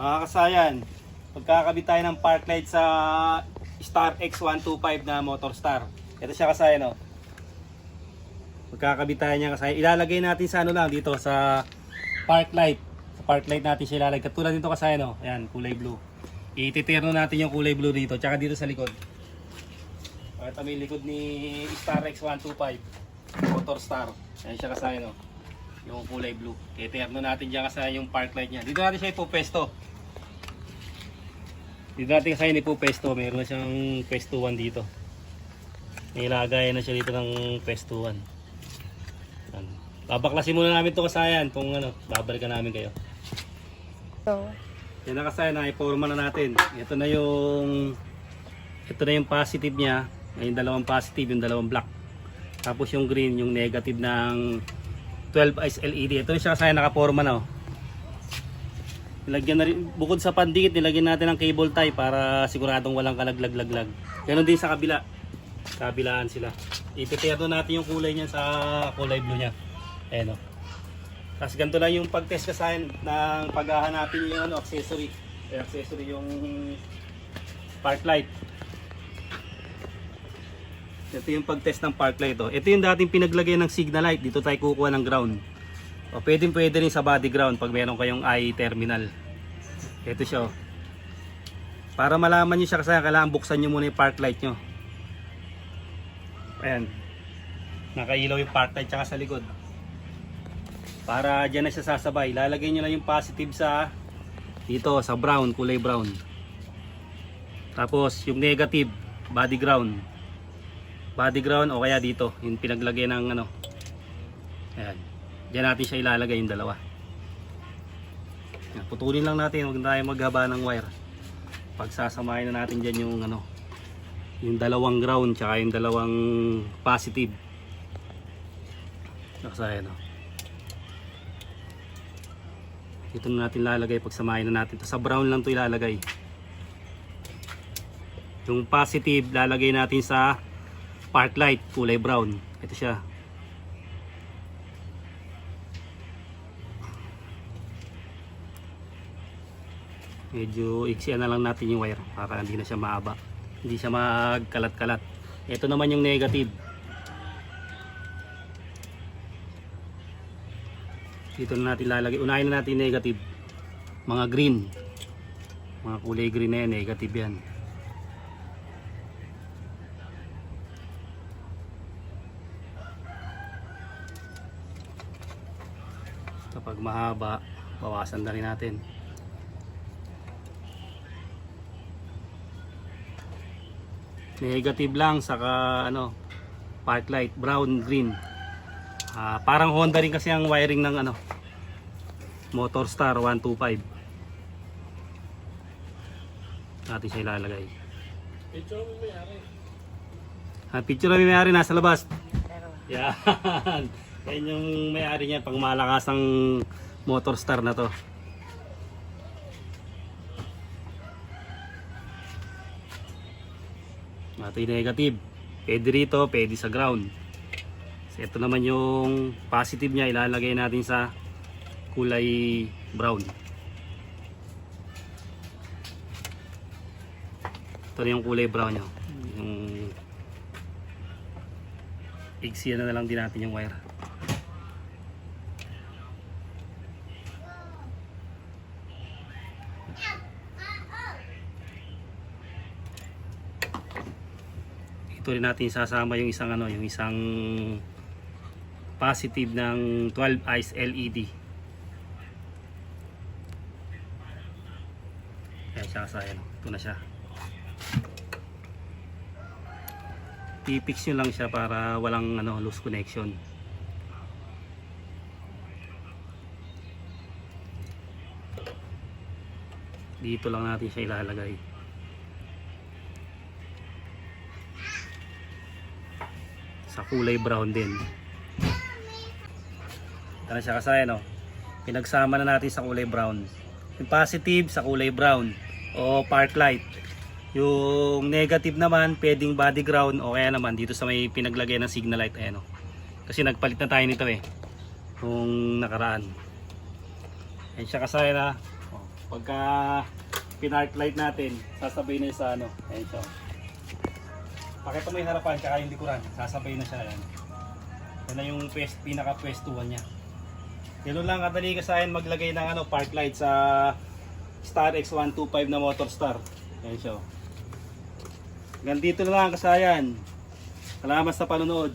Mga kasayan, pagkakabit tayo ng park light sa Star X125 na Motor Star. Ito siya kasayan, oh. Pagkakabit tayo niya kasayan. Ilalagay natin sa ano lang dito sa park light. Sa park light natin siya ilalagay. Katulad dito kasayan, oh. Ayan, kulay blue. Ititirno natin yung kulay blue dito. Tsaka dito sa likod. Pakita mo likod ni Star X125. Motor Star. Ayan siya kasayan, oh. Yung kulay blue. Ititirno natin dyan kasayan yung park light niya. Dito natin siya ipupesto. Dito natin kasi ni po pesto, meron na siyang pesto 1 dito. Nilagay na siya dito ng pesto 1. Yan. Babaklasin muna namin ito kasayan kung ano, babalikan namin kayo. So, Yan na kasayan, naiporma na natin. Ito na yung ito na yung positive niya. Yung dalawang positive, yung dalawang black. Tapos yung green, yung negative ng 12 ice LED. Ito na siya kasayan, nakaporma na oh. Nilagyan na rin, bukod sa pandikit, nilagyan natin ng cable tie para siguradong walang kalaglag-laglag. Ganon din sa kabila. Kabilaan sila. Ipipierno natin yung kulay niya sa kulay blue niya. Ayan o. Tapos ganito lang yung pag-test kasayan ng paghahanapin yung ano, accessory. Eh, accessory yung park light. Ito yung pag-test ng park light. Oh. Ito yung dating pinaglagay ng signal light. Dito tayo kukuha ng ground. O pwede pwede rin sa body ground pag meron kayong eye terminal. Ito siya oh. Para malaman niyo siya kasi kailangan buksan niyo muna yung park light niyo. Ayan. Nakailaw yung park light tsaka sa likod. Para diyan na siya sasabay. Lalagay niyo lang yung positive sa dito sa brown, kulay brown. Tapos yung negative, body ground. Body ground o kaya dito, yung pinaglagay ng ano. Ayan. Diyan natin siya ilalagay yung dalawa. Putulin lang natin, huwag na tayo maghaba ng wire. Pagsasamahin na natin dyan yung ano, yung dalawang ground tsaka yung dalawang positive. Nakasaya no. Ito na natin lalagay pagsamahin na natin. Sa brown lang to ilalagay. Yung positive lalagay natin sa park light, kulay brown. Ito siya. Medyo iksian na lang natin yung wire para hindi na siya maaba hindi siya magkalat-kalat. Ito naman yung negative. Dito na natin lalagay. Unahin na natin negative. Mga green. Mga kulay green na yan negative yan. Kapag mahaba bawasan na rin natin negative lang saka ano park light brown green. Ah, parang Honda rin kasi ang wiring ng ano Motor Star 125 natin siya ilalagay. Picture mo may-ari. Ah, picture mo may-ari nasa labas. Yan. Yan yung may-ari niya pang malakasang Motor Star na to Yung negative. Pwede rito, pwede sa ground. So, ito naman yung positive niya. Ilalagay natin sa kulay brown. Ito yung kulay brown niya. Yung igsiyan na lang din natin yung wire. Ito rin natin sasama yung isang ano, yung isang positive ng 12 ice LED. Ayan siya sa ano, ito na siya. Pipix nyo lang siya para walang ano, loose connection. Dito lang natin siya ilalagay. Sa kulay brown din. Na siya kasaya no. Pinagsama na natin sa kulay brown. Yung positive sa kulay brown o park light. Yung negative naman pwedeng body ground o kaya naman dito sa may pinaglagay ng signal light ayan no. Kasi nagpalit na tayo nito eh. Kung nakaraan. Ayan siya kasaya na. Oh. Pagka pinark light natin, sasabay na sa ano. Ayan siya. Pakita mo yung harapan, tsaka yung likuran. Sasabay na siya. Ayan. Yan na yung pwest, pinaka pwestuhan niya. Ganun lang kadali ka sa akin maglagay ng ano, park light sa Star X125 na Motor Star. Ayan siya. Hanggang dito na lang kasayan. Salamat sa panonood.